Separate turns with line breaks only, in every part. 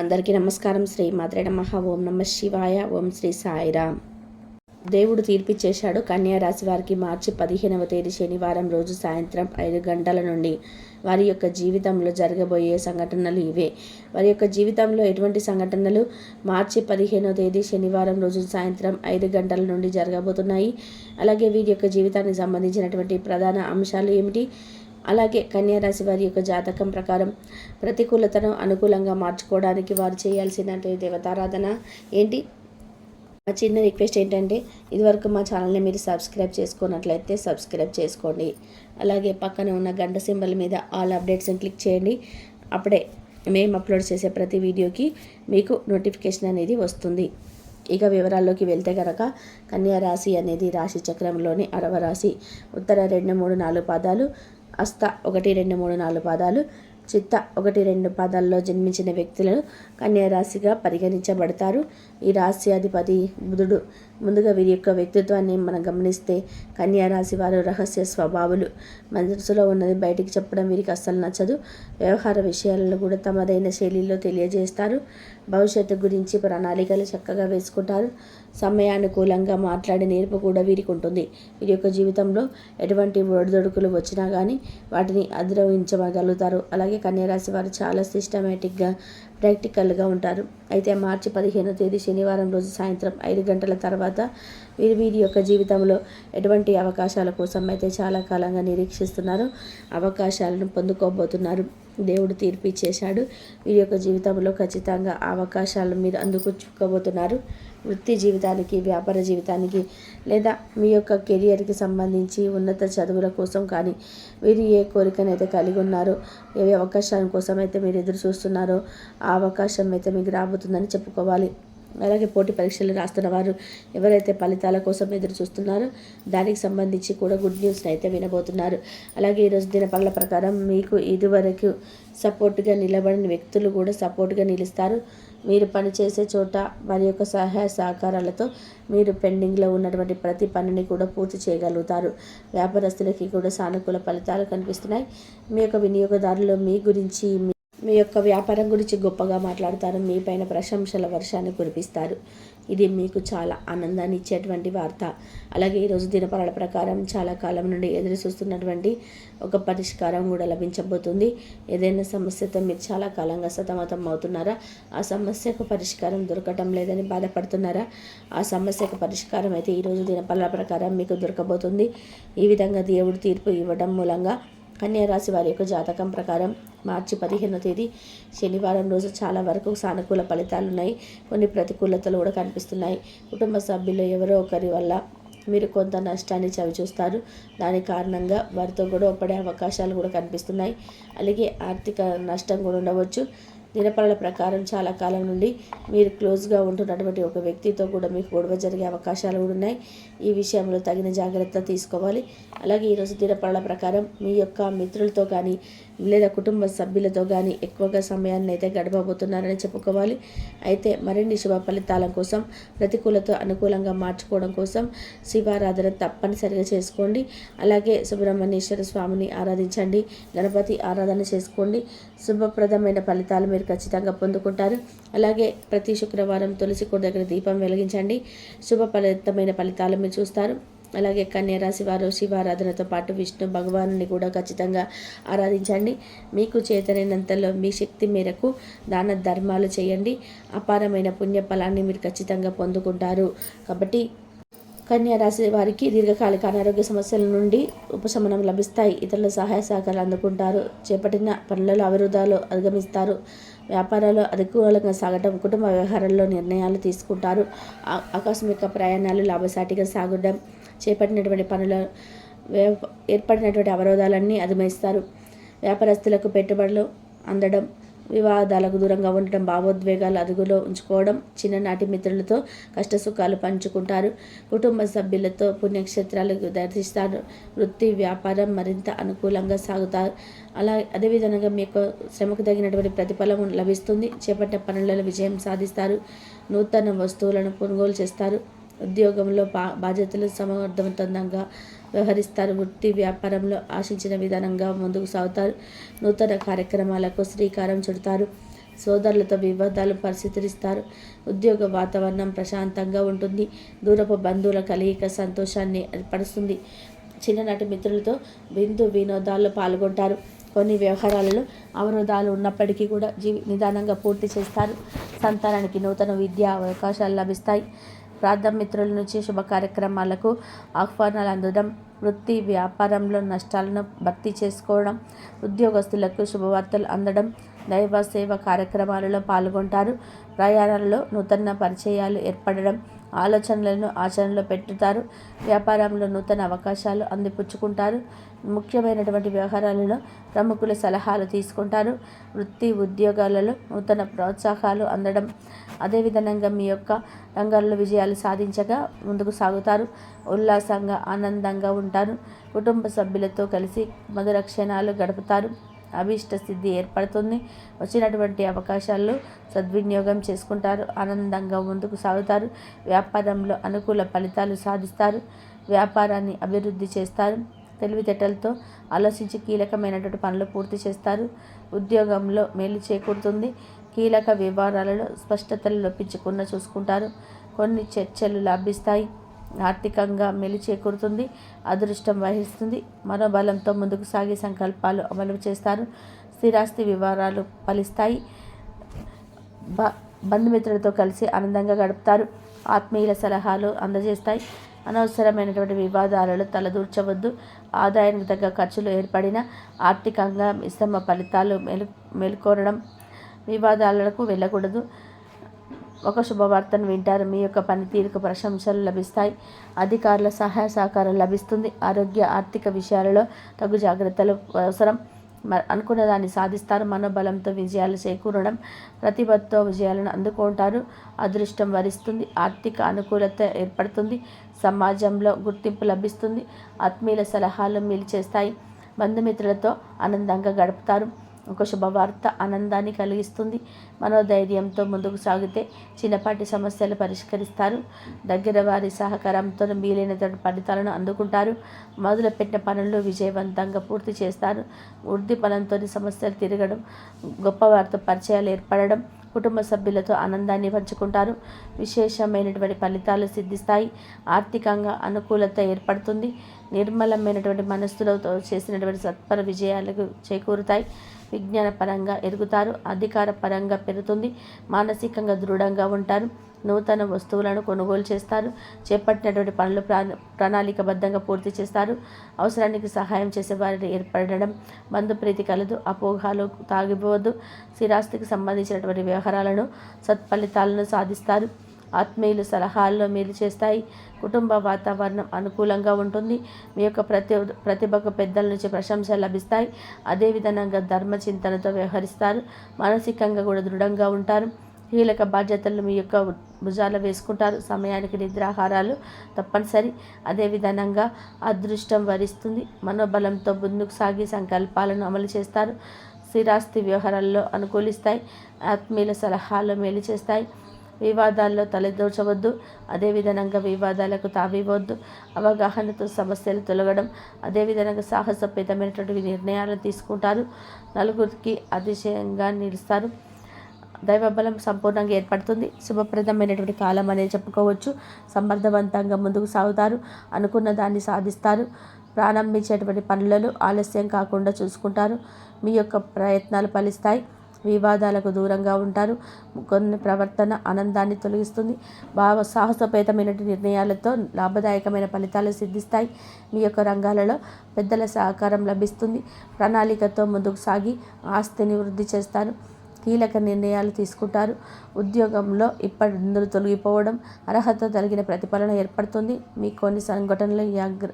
అందరికీ నమస్కారం. శ్రీ మాత్రే నమ. ఓం నమ శివాయ. ఓం శ్రీ సాయిరామ్. దేవుడు తీర్పిచ్చేశాడు. కన్యా రాశి వారికి మార్చి పదిహేనవ తేదీ శనివారం రోజు సాయంత్రం ఐదు గంటల నుండి వారి యొక్క జీవితంలో జరగబోయే సంఘటనలు ఇవే. వారి యొక్క జీవితంలో ఎటువంటి సంఘటనలు మార్చి పదిహేనవ తేదీ శనివారం రోజు సాయంత్రం ఐదు గంటల నుండి జరగబోతున్నాయి? అలాగే వీరి యొక్క జీవితానికి సంబంధించినటువంటి ప్రధాన అంశాలు ఏమిటి? అలాగే కన్యారాశి వారి యొక్క జాతకం ప్రకారం ప్రతికూలతను అనుకూలంగా మార్చుకోవడానికి వారు చేయాల్సిన దేవతారాధన. ఏంటి? మా చిన్న రిక్వెస్ట్ ఏంటంటే ఇదివరకు మా ఛానల్ని మీరు సబ్స్క్రైబ్ చేసుకున్నట్లయితే సబ్స్క్రైబ్ చేసుకోండి. అలాగే పక్కన ఉన్న గంట సింబల్ మీద ఆల్ అప్డేట్స్ని క్లిక్ చేయండి. అప్పుడే మేము అప్లోడ్ చేసే ప్రతి వీడియోకి మీకు నోటిఫికేషన్ అనేది వస్తుంది. ఇక వివరాల్లోకి వెళ్తే కనుక కన్యా రాశి అనేది రాశి చక్రంలోని అరవ రాశి. ఉత్తర రెండు మూడు నాలుగు పాదాలు అస్త ఒకటి రెండు మూడు నాలుగు పాదాలు చిత్త ఒకటి రెండు పాదాల్లో జన్మించిన వ్యక్తులను కన్యారాశిగా పరిగణించబడతారు. ఈ రాశి బుధుడు ముందుగా వీరి యొక్క వ్యక్తిత్వాన్ని మనం గమనిస్తే కన్యా రాశి వారు రహస్య స్వభావులు. మనసులో ఉన్నది బయటికి చెప్పడం వీరికి అస్సలు నచ్చదు. వ్యవహార విషయాలను కూడా తమదైన శైలిలో తెలియజేస్తారు. భవిష్యత్తు గురించి ప్రణాళికలు చక్కగా వేసుకుంటారు. సమయానుకూలంగా మాట్లాడే నేర్పు కూడా వీరికి ఉంటుంది. వీరి యొక్క జీవితంలో ఎటువంటి ఒడిదొడుకులు వచ్చినా కానీ వాటిని అధిరోహించగలుగుతారు. అలాగే కన్యారాశి వారు చాలా సిస్టమేటిక్గా ప్రాక్టికల్గా ఉంటారు. అయితే మార్చి పదిహేనో తేదీ శనివారం రోజు సాయంత్రం ఐదు గంటల తర్వాత వీరి వీరి యొక్క జీవితంలో ఎటువంటి అవకాశాల కోసం అయితే చాలా కాలంగా నిరీక్షిస్తున్నారు. అవకాశాలను పొందుకోబోతున్నారు. దేవుడు తీర్పు ఇచ్చేశాడు. వీరి యొక్క జీవితంలో ఖచ్చితంగా అవకాశాలను మీరు అందుకుంచుకోబోతున్నారు వృత్తి జీవితానికి వ్యాపార జీవితానికి లేదా మీ యొక్క కెరియర్కి సంబంధించి ఉన్నత చదువుల కోసం కానీ మీరు ఏ కోరికనైతే కలిగి ఉన్నారో ఏ అవకాశం కోసం అయితే మీరు ఎదురు చూస్తున్నారో ఆ అవకాశం అయితే మీకు రాబోతుందని చెప్పుకోవాలి. అలాగే పోటీ పరీక్షలు రాస్తున్న వారు ఎవరైతే ఫలితాల కోసం ఎదురు చూస్తున్నారో దానికి సంబంధించి కూడా గుడ్ న్యూస్ని అయితే వినబోతున్నారు. అలాగే ఈరోజు దినపళ్ళ ప్రకారం మీకు ఇదివరకు సపోర్ట్గా నిలబడిన వ్యక్తులు కూడా సపోర్ట్గా నిలుస్తారు. మీరు పనిచేసే చోట వారి యొక్క సహాయ సహకారాలతో మీరు పెండింగ్లో ఉన్నటువంటి ప్రతి పనిని కూడా పూర్తి చేయగలుగుతారు. వ్యాపారస్తులకి కూడా సానుకూల ఫలితాలు కనిపిస్తున్నాయి. మీ యొక్క వినియోగదారులు మీ గురించి మీ యొక్క వ్యాపారం గురించి గొప్పగా మాట్లాడతారు. మీ పైన ప్రశంసల వర్షాన్ని కురిపిస్తారు. ఇది మీకు చాలా ఆనందాన్ని ఇచ్చేటువంటి వార్త. అలాగే ఈరోజు దినపరాల ప్రకారం చాలా కాలం నుండి ఎదురు చూస్తున్నటువంటి ఒక పరిష్కారం కూడా లభించబోతుంది. ఏదైనా సమస్యతో మీరు చాలా కాలంగా సతమతం అవుతున్నారా? ఆ సమస్యకు పరిష్కారం దొరకటం లేదని బాధపడుతున్నారా? ఆ సమస్యకు పరిష్కారం అయితే ఈరోజు దినపరాల ప్రకారం మీకు దొరకబోతుంది. ఈ విధంగా దేవుడు తీర్పు ఇవ్వడం మూలంగా కన్యారాశి వారి యొక్క జాతకం ప్రకారం మార్చి పదిహేనో తేదీ శనివారం రోజు చాలా వరకు సానుకూల ఫలితాలు ఉన్నాయి కొన్ని ప్రతికూలతలు కూడా కనిపిస్తున్నాయి. కుటుంబ సభ్యులు ఎవరో ఒకరి వల్ల మీరు కొంత నష్టాన్ని చవి చూస్తారు దాని కారణంగా వారితో గొడవ పడే అవకాశాలు కూడా కనిపిస్తున్నాయి. అలాగే ఆర్థిక నష్టం కూడా ఉండవచ్చు. దినపరల ప్రకారం చాలా కాలం నుండి మీరు క్లోజ్గా ఉంటున్నటువంటి ఒక వ్యక్తితో కూడా మీకు గొడవ జరిగే అవకాశాలు కూడా ఉన్నాయి. ఈ విషయంలో తగిన జాగ్రత్త తీసుకోవాలి. అలాగే ఈరోజు దినపరల ప్రకారం మీ యొక్క మిత్రులతో కానీ లేదా కుటుంబ సభ్యులతో కానీ ఎక్కువగా సమయాన్ని అయితే గడపబోతున్నారని చెప్పుకోవాలి. అయితే మరిన్ని శుభ ఫలితాల కోసం ప్రతికూలత అనుకూలంగా మార్చుకోవడం కోసం శివారాధన తప్పనిసరిగా చేసుకోండి. అలాగే సుబ్రహ్మణ్యేశ్వర స్వామిని ఆరాధించండి. గణపతి ఆరాధన చేసుకోండి. శుభప్రదమైన ఫలితాలు మీరు ఖచ్చితంగా పొందుకుంటారు. అలాగే ప్రతి శుక్రవారం తులసి కోట దగ్గర దీపం వెలిగించండి. శుభప్రదమైన ఫలితాలు మీరు చూస్తారు. అలాగే కన్యరాశి వారు శివారాధనతో పాటు విష్ణు భగవాను కూడా ఖచ్చితంగా ఆరాధించండి. మీకు చేతనైనంతలో మీ శక్తి మేరకు దాన ధర్మాలు చేయండి. అపారమైన పుణ్య ఫలాన్ని మీరు ఖచ్చితంగా పొందుకుంటారు. కాబట్టి కన్యారాశి వారికి దీర్ఘకాలిక అనారోగ్య సమస్యల నుండి ఉపశమనం లభిస్తాయి. ఇతరుల సహాయ సహకారాలు అందుకుంటారు. చేపట్టిన పనులలో అవరోధాలు అధిగమిస్తారు. వ్యాపారాలు అనుకూలంగా సాగడం కుటుంబ వ్యవహారాల్లో నిర్ణయాలు తీసుకుంటారు. ఆకస్మిక ప్రయాణాలు లాభసాటిగా సాగడం చేపట్టినటువంటి పనుల ఏర్పడినటువంటి అవరోధాలన్నీ అధిగమిస్తారు వ్యాపారస్తులకు పెట్టుబడులు అందడం వివాదాలకు దూరంగా ఉండటం భావోద్వేగాలు అదుగులో ఉంచుకోవడం చిన్ననాటి మిత్రులతో కష్టసుఖాలు పంచుకుంటారు. కుటుంబ సభ్యులతో పుణ్యక్షేత్రాలు దర్శిస్తారు. వృత్తి వ్యాపారం మరింత అనుకూలంగా సాగుతారు. అలా అదేవిధంగా మీకు శ్రమకు తగినటువంటి ప్రతిఫలం లభిస్తుంది. చేపట్టిన పనులలో విజయం సాధిస్తారు. నూతన వస్తువులను కొనుగోలు చేస్తారు. ఉద్యోగంలో బా బాధ్యతలు సమర్థవంతంగా వ్యవహరిస్తారు. వృత్తి వ్యాపారంలో ఆశించిన విధానంగా ముందుకు సాగుతారు. నూతన కార్యక్రమాలకు శ్రీకారం చుడతారు. సోదరులతో వివాదాలు పరిస్థితిస్తారు ఉద్యోగ వాతావరణం ప్రశాంతంగా ఉంటుంది. దూరపు బంధువుల కలయిక సంతోషాన్ని ఏర్పరుస్తుంది. చిన్ననాటి మిత్రులతో విందు వినోదాల్లో పాల్గొంటారు. కొన్ని వ్యవహారాలలో అవరోధాలు ఉన్నప్పటికీ కూడా జీవి నిదానంగా పూర్తి చేస్తారు. సంతానానికి నూతన విద్యా అవకాశాలు లభిస్తాయి. ప్రార్థన మిత్రుల నుంచి శుభ కార్యక్రమాలకు ఆహ్వానాలు అందడం వృత్తి వ్యాపారంలో నష్టాలను భర్తీ చేసుకోవడం ఉద్యోగస్తులకు శుభవార్తలు అందడం దైవ సేవ కార్యక్రమాలలో పాల్గొంటారు. ప్రయాణాలలో నూతన పరిచయాలు ఏర్పడడం ఆలోచనలను ఆచరణలో పెట్టుతారు. వ్యాపారంలో నూతన అవకాశాలు అందిపుచ్చుకుంటారు. ముఖ్యమైనటువంటి వ్యవహారాలలో ప్రముఖుల సలహాలు తీసుకుంటారు. వృత్తి ఉద్యోగాలలో నూతన ప్రోత్సాహాలు అందడం అదేవిధంగా మీ యొక్క రంగాల్లో విజయాలు సాధించగా ముందుకు సాగుతారు. ఉల్లాసంగా ఆనందంగా ఉంటారు. కుటుంబ సభ్యులతో కలిసి మధుర క్షణాలు గడుపుతారు. అభీష్ట సిద్ధి ఏర్పడుతుంది. వచ్చినటువంటి అవకాశాలు సద్వినియోగం చేసుకుంటారు ఆనందంగా ముందుకు సాగుతారు వ్యాపారంలో అనుకూల ఫలితాలు సాధిస్తారు వ్యాపారాన్ని అభివృద్ధి చేస్తారు తెలివితేటలతో ఆలోచించి కీలకమైనటువంటి పనులు పూర్తి చేస్తారు ఉద్యోగంలో మేలు చేకూరుతుంది కీలక వివరాలలో స్పష్టతలు లోపించకుండా చూసుకుంటారు కొన్ని చర్చలు లభిస్తాయి. ఆర్థికంగా మెలి చేకూరుతుంది అదృష్టం వహిస్తుంది. మనోబలంతో ముందుకు సాగే సంకల్పాలు అమలు చేస్తారు. స్థిరాస్తి వివరాలు ఫలిస్తాయి. బ బంధుమిత్రులతో కలిసి ఆనందంగా గడుపుతారు. ఆత్మీయుల సలహాలు అందజేస్తాయి. అనవసరమైనటువంటి వివాదాలలో తలదూర్చవద్దు. ఆదాయానికి తగ్గ ఖర్చులు ఏర్పడిన ఆర్థికంగా మిశ్రమ ఫలితాలు మెలు మేలుకోరడం వివాదాలకు వెళ్ళకూడదు. ఒక శుభవార్తను వింటారు. మీ యొక్క పనితీరుకు ప్రశంసలు లభిస్తాయి. అధికారుల సహాయ సహకారం లభిస్తుంది. ఆరోగ్య ఆర్థిక విషయాలలో తగు జాగ్రత్తలు అవసరం. అనుకున్న దాన్ని సాధిస్తారు. మనోబలంతో విజయాలు చేకూరడం ప్రతిభతో విజయాలను అందుకుంటారు. అదృష్టం వరిస్తుంది. ఆర్థిక అనుకూలత ఏర్పడుతుంది. సమాజంలో గుర్తింపు లభిస్తుంది. ఆత్మీయుల సలహాలు మీలు చేస్తాయి. బంధుమిత్రులతో ఆనందంగా గడుపుతారు. ఒక శుభవార్త ఆనందాన్ని కలిగిస్తుంది. మనోధైర్యంతో ముందుకు సాగితే చిన్నపాటి సమస్యలు పరిష్కరిస్తారు. దగ్గర వారి సహకారంతో మీలైనటువంటి ఫలితాలను అందుకుంటారు. మొదలుపెట్టిన పనులు విజయవంతంగా పూర్తి చేస్తారు. వృద్ధి పనంతో సమస్యలు తిరగడం గొప్ప వారితో పరిచయాలు ఏర్పడడం కుటుంబ సభ్యులతో ఆనందాన్ని పంచుకుంటారు. విశేషమైనటువంటి ఫలితాలు సిద్ధిస్తాయి. ఆర్థికంగా అనుకూలత ఏర్పడుతుంది. నిర్మలమైనటువంటి మనస్సులతో చేసినటువంటి సత్పర విజయాలకు చేకూరుతాయి. విజ్ఞానపరంగా ఎదుగుతారు. అధికార పరంగా పెరుగుతుంది. మానసికంగా దృఢంగా ఉంటారు. నూతన వస్తువులను కొనుగోలు చేస్తారు. చేపట్టినటువంటి పనులు ప్రణాళికబద్ధంగా పూర్తి చేస్తారు. అవసరానికి సహాయం చేసే వారిని ఏర్పడడం బంధుప్రీతి కలదు అపోహాలు తాగిపోవద్దు. స్థిరాస్తికి సంబంధించినటువంటి వ్యవహారాలను సత్ఫలితాలను సాధిస్తారు. ఆత్మీయులు సలహాల్లో మేలు చేస్తాయి. కుటుంబ వాతావరణం అనుకూలంగా ఉంటుంది. మీ యొక్క ప్రతి ప్రతిభకు పెద్దల నుంచి ప్రశంసలు లభిస్తాయి. అదేవిధంగా ధర్మచింతనతో వ్యవహరిస్తారు. మానసికంగా కూడా దృఢంగా ఉంటారు. కీలక బాధ్యతలు మీ యొక్క భుజాలు వేసుకుంటారు. సమయానికి నిద్రాహారాలు తప్పనిసరి. అదేవిధంగా అదృష్టం వరిస్తుంది. మనోబలంతో ముందుకు సాగి సంకల్పాలను అమలు చేస్తారు. స్థిరాస్తి వ్యవహారాల్లో అనుకూలిస్తాయి. ఆత్మీయుల సలహాలు మేలు చేస్తాయి. వివాదాల్లో తలదూర్చవద్దు. అదేవిధంగా వివాదాలకు తావివ్వద్దు అవగాహనతో సమస్యలు తొలగడం. అదేవిధంగా సాహసపేతమైనటువంటి నిర్ణయాలు తీసుకుంటారు. నలుగురికి అతిశయంగా నిలుస్తారు. దైవబలం సంపూర్ణంగా ఏర్పడుతుంది. శుభప్రదమైనటువంటి కాలం అనేది చెప్పుకోవచ్చు. సమర్థవంతంగా ముందుకు సాగుతారు. అనుకున్న దాన్ని సాధిస్తారు. ప్రారంభించేటువంటి పనులలో ఆలస్యం కాకుండా చూసుకుంటారు. మీ యొక్క ప్రయత్నాలు ఫలిస్తాయి. వివాదాలకు దూరంగా ఉంటారు. కొన్ని ప్రవర్తన ఆనందాన్ని తొలగిస్తుంది. భావ సాహసోపేతమైన నిర్ణయాలతో లాభదాయకమైన ఫలితాలు సిద్ధిస్తాయి. మీ యొక్క రంగాలలో పెద్దల సహకారం లభిస్తుంది. ప్రణాళికతో ముందుకు సాగి ఆస్తిని వృద్ధి చేస్తారు. కీలక నిర్ణయాలు తీసుకుంటారు. ఉద్యోగంలో ఇప్పటి తొలగిపోవడం అర్హత కలిగిన ప్రతిఫలన ఏర్పడుతుంది. మీ కొన్ని సంఘటనలు యాగ్ర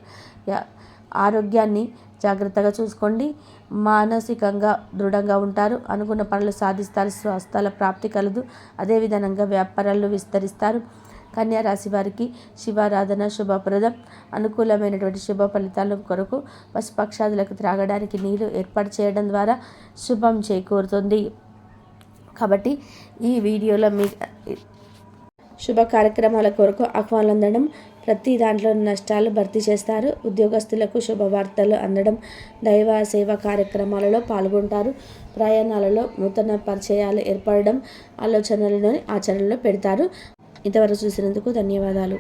ఆరోగ్యాన్ని జాగ్రత్తగా చూసుకోండి. మానసికంగా దృఢంగా ఉంటారు. అనుకున్న పనులు సాధిస్తారు. స్వస్థల ప్రాప్తి కలదు. అదేవిధంగా వ్యాపారాలు విస్తరిస్తారు. కన్యా రాశి వారికి శివారాధన శుభప్రదం. అనుకూలమైనటువంటి శుభ ఫలితాల కొరకు పశుపక్షాదులకు త్రాగడానికి నీరు ఏర్పాటు చేయడం ద్వారా శుభం చేకూరుతుంది. కాబట్టి ఈ వీడియోలో మీ శుభ కార్యక్రమాల కొరకు ఆహ్వానం అందడం ప్రతి దాంట్లో నష్టాలు భర్తీ చేస్తారు. ఉద్యోగస్తులకు శుభవార్తలు అందడం దైవ సేవ కార్యక్రమాలలో పాల్గొంటారు. ప్రయాణాలలో నూతన పరిచయాలు ఏర్పడడం ఆలోచనలను ఆచరణలో పెడతారు. ఇంతవరకు చూసినందుకు ధన్యవాదాలు.